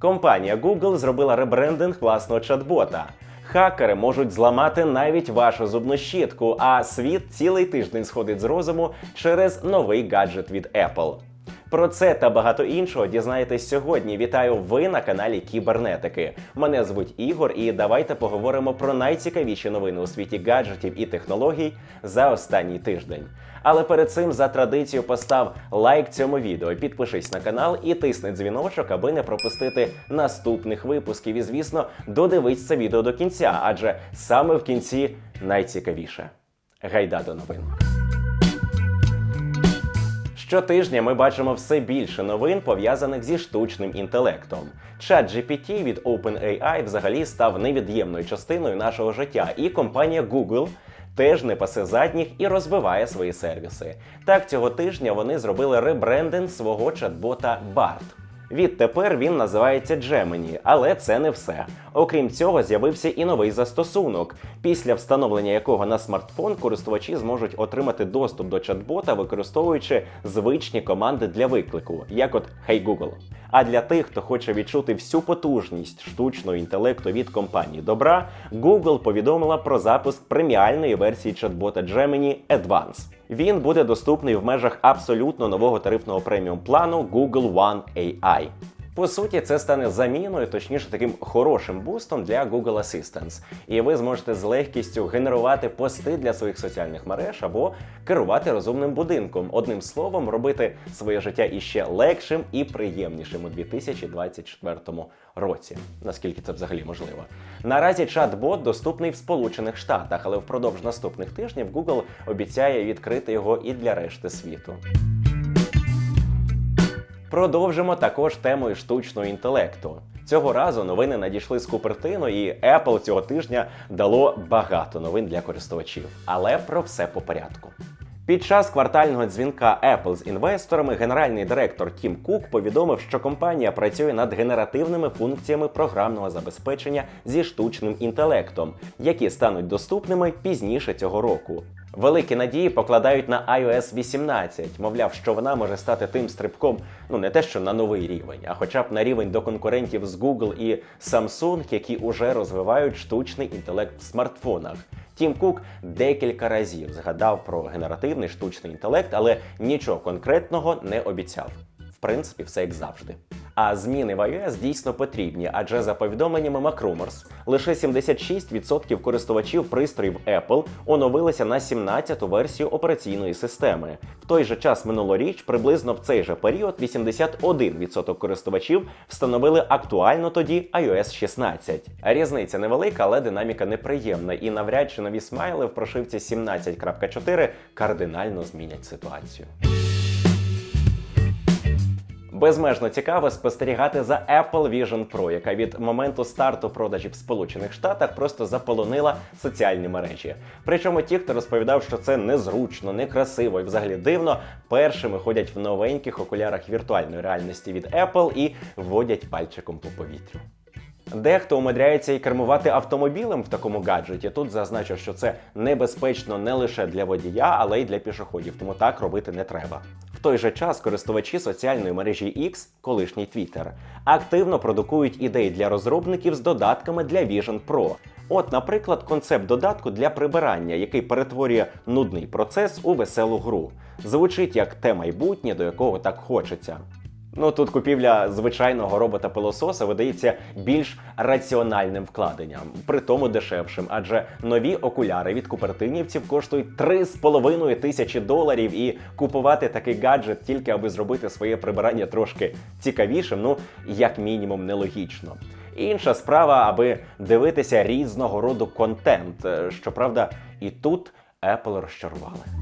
Компанія Google зробила ребрендинг власного чат-бота. Хакери можуть зламати навіть вашу зубну щітку, а світ цілий тиждень сходить з розуму через новий гаджет від Apple. Про це та багато іншого дізнаєтесь сьогодні. Вітаю ви на каналі Кібернетики. Мене звуть Ігор, і давайте поговоримо про найцікавіші новини у світі гаджетів і технологій за останній тиждень. Але перед цим за традицією постав лайк цьому відео, підпишись на канал і тисни дзвіночок, аби не пропустити наступних випусків. І звісно, додивись це відео до кінця, адже саме в кінці найцікавіше. Гайда до новин. Щотижня ми бачимо все більше новин, пов'язаних зі штучним інтелектом. Чат GPT від OpenAI взагалі став невід'ємною частиною нашого життя, і компанія Google теж не пасе задніх і розвиває свої сервіси. Так, цього тижня вони зробили ребрендинг свого чат-бота BART. Відтепер він називається Gemini, але це не все. Окрім цього, з'явився і новий застосунок, після встановлення якого на смартфон користувачі зможуть отримати доступ до чат-бота, використовуючи звичні команди для виклику, як от Hey Google. А для тих, хто хоче відчути всю потужність штучного інтелекту від компанії Добра, Google повідомила про запуск преміальної версії чат-бота Gemini Advance. Він буде доступний в межах абсолютно нового тарифного преміум плану Google One AI. По суті, це стане заміною, точніше, таким хорошим бустом для Google Assistance. І ви зможете з легкістю генерувати пости для своїх соціальних мереж або керувати розумним будинком. Одним словом, робити своє життя іще легшим і приємнішим у 2024 році. Наскільки це взагалі можливо? Наразі чат-бот доступний в Сполучених Штатах, але впродовж наступних тижнів Google обіцяє відкрити його і для решти світу. Продовжимо також темою штучного інтелекту. Цього разу новини надійшли з Купертино, і Apple цього тижня дало багато новин для користувачів. Але про все по порядку. Під час квартального дзвінка Apple з інвесторами генеральний директор Тім Кук повідомив, що компанія працює над генеративними функціями програмного забезпечення зі штучним інтелектом, які стануть доступними пізніше цього року. Великі надії покладають на iOS 18, мовляв, що вона може стати тим стрибком, ну не те, що на новий рівень, а хоча б на рівень до конкурентів з Google і Samsung, які уже розвивають штучний інтелект в смартфонах. Тім Кук декілька разів згадав про генеративний штучний інтелект, але нічого конкретного не обіцяв. В принципі, все як завжди. А зміни в iOS дійсно потрібні, адже за повідомленнями Macrumors, лише 76% користувачів пристроїв Apple оновилися на 17-ту версію операційної системи. В той же час минулоріч, приблизно в цей же період, 81% користувачів встановили актуально тоді iOS 16. Різниця невелика, але динаміка неприємна, і навряд чи нові смайли в прошивці 17.4 кардинально змінять ситуацію. Безмежно цікаво спостерігати за Apple Vision Pro, яка від моменту старту продажів в Сполучених Штатах просто заполонила соціальні мережі. Причому ті, хто розповідав, що це незручно, некрасиво і взагалі дивно, першими ходять в новеньких окулярах віртуальної реальності від Apple і вводять пальчиком по повітрю. Дехто умудряється і кермувати автомобілем в такому гаджеті. Тут зазначу, що це небезпечно не лише для водія, але й для пішоходів, тому так робити не треба. Той же час користувачі соціальної мережі X, колишній Twitter, активно продукують ідеї для розробників з додатками для Vision Pro. От, наприклад, концепт додатку для прибирання, який перетворює нудний процес у веселу гру. Звучить як те майбутнє, до якого так хочеться. Ну тут купівля звичайного робота-пилососа видається більш раціональним вкладенням, при тому дешевшим, адже нові окуляри від купертинівців коштують 3,5 тисячі доларів, і купувати такий гаджет тільки аби зробити своє прибирання трошки цікавішим, ну як мінімум нелогічно. Інша справа, аби дивитися різного роду контент. Щоправда, і тут Apple розчарували.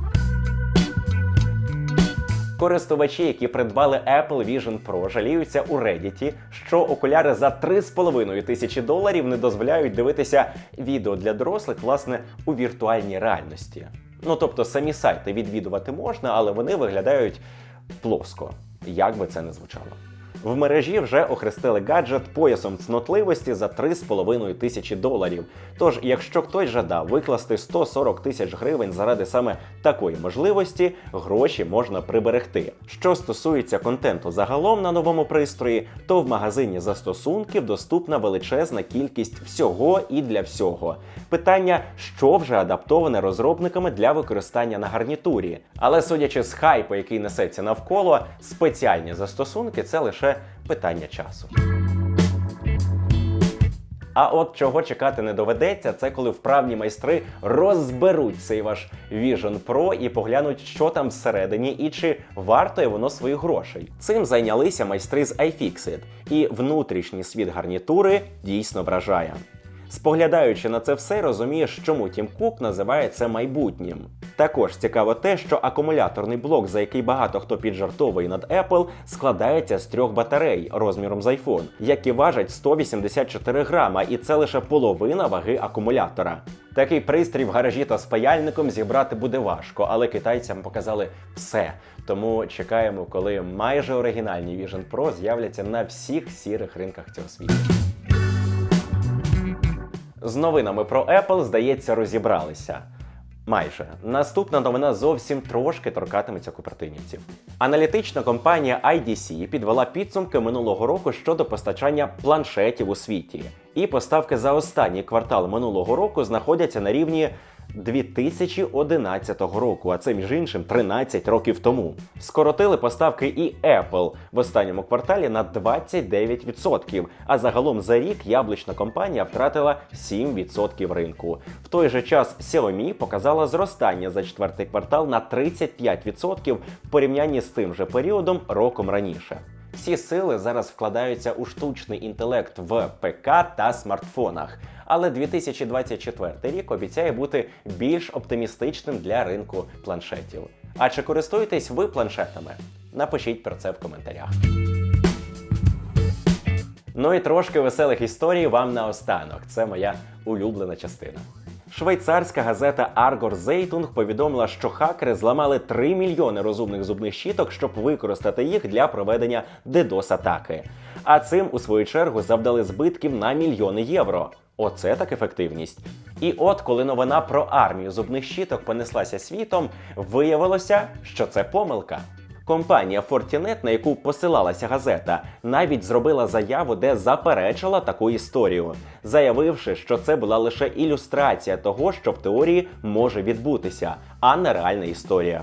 Користувачі, які придбали Apple Vision Pro, жаліються у Reddit, що окуляри за 3,5 тисячі доларів не дозволяють дивитися відео для дорослих, власне, у віртуальній реальності. Ну тобто самі сайти відвідувати можна, але вони виглядають плоско, як би це не звучало. В мережі вже охрестили гаджет поясом цнотливості за 3,5 тисячі доларів. Тож, якщо хтось жадав викласти 140 тисяч гривень заради саме такої можливості, гроші можна приберегти. Що стосується контенту загалом на новому пристрої, то в магазині застосунків доступна величезна кількість всього і для всього. Питання, що вже адаптоване розробниками для використання на гарнітурі. Але судячи з хайпу, який несеться навколо, спеціальні застосунки це лише питання часу. А от чого чекати не доведеться, це коли вправні майстри розберуть цей ваш Vision Pro і поглянуть, що там всередині і чи вартує воно своїх грошей. Цим зайнялися майстри з iFixit, і внутрішній світ гарнітури дійсно вражає. Споглядаючи на це все, розумієш, чому Тім Кук називає це майбутнім. Також цікаво те, що акумуляторний блок, за який багато хто піджартовує над Apple, складається з трьох батарей розміром з iPhone, які важать 184 грама, і це лише половина ваги акумулятора. Такий пристрій в гаражі та з паяльником зібрати буде важко, але китайцям показали все. Тому чекаємо, коли майже оригінальні Vision Pro з'являться на всіх сірих ринках цього світу. З новинами про Apple, здається, розібралися. Майже наступна новина зовсім трошки торкатиметься купертинівців. Аналітична компанія IDC підвела підсумки минулого року щодо постачання планшетів у світі. І поставки за останній квартал минулого року знаходяться на рівні 2011 року, а це між іншим 13 років тому. Скоротили поставки і Apple в останньому кварталі на 29%, а загалом за рік яблучна компанія втратила 7% ринку. В той же час Xiaomi показала зростання за четвертий квартал на 35% в порівнянні з тим же періодом роком раніше. Всі сили зараз вкладаються у штучний інтелект в ПК та смартфонах. Але 2024 рік обіцяє бути більш оптимістичним для ринку планшетів. А чи користуєтесь ви планшетами? Напишіть про це в коментарях. Ну і трошки веселих історій вам наостанок. Це моя улюблена частина. Швейцарська газета Argor Zeitung повідомила, що хакери зламали 3 мільйони розумних зубних щіток, щоб використати їх для проведення DDoS атаки. А цим, у свою чергу, завдали збитків на мільйони євро. Оце так ефективність. І от, коли новина про армію зубних щіток понеслася світом, виявилося, що це помилка. Компанія Fortinet, на яку посилалася газета, навіть зробила заяву, де заперечила таку історію, заявивши, що це була лише ілюстрація того, що в теорії може відбутися, а не реальна історія.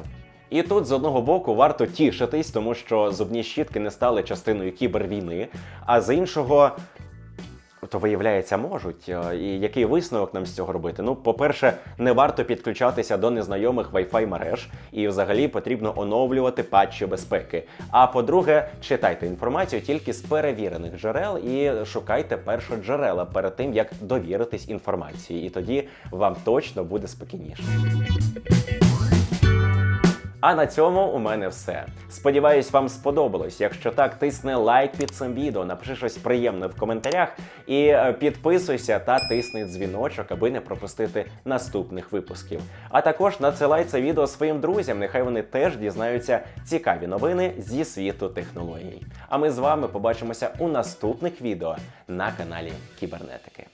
І тут з одного боку варто тішитись, тому що зубні щітки не стали частиною кібервійни, а з іншого. То виявляється, можуть. Е, І який висновок нам з цього робити? Ну, по-перше, не варто підключатися до незнайомих Wi-Fi мереж, і взагалі потрібно оновлювати патчі безпеки. А по-друге, читайте інформацію тільки з перевірених джерел і шукайте першоджерела перед тим, як довіритись інформації. І тоді вам точно буде спокійніше. А на цьому у мене все. Сподіваюсь, вам сподобалось. Якщо так, тисни лайк під цим відео, напиши щось приємне в коментарях і е, підписуйся та тисни дзвіночок, аби не пропустити наступних випусків. А також надсилай це відео своїм друзям, нехай вони теж дізнаються цікаві новини зі світу технологій. А ми з вами побачимося у наступних відео на каналі Кібернетики.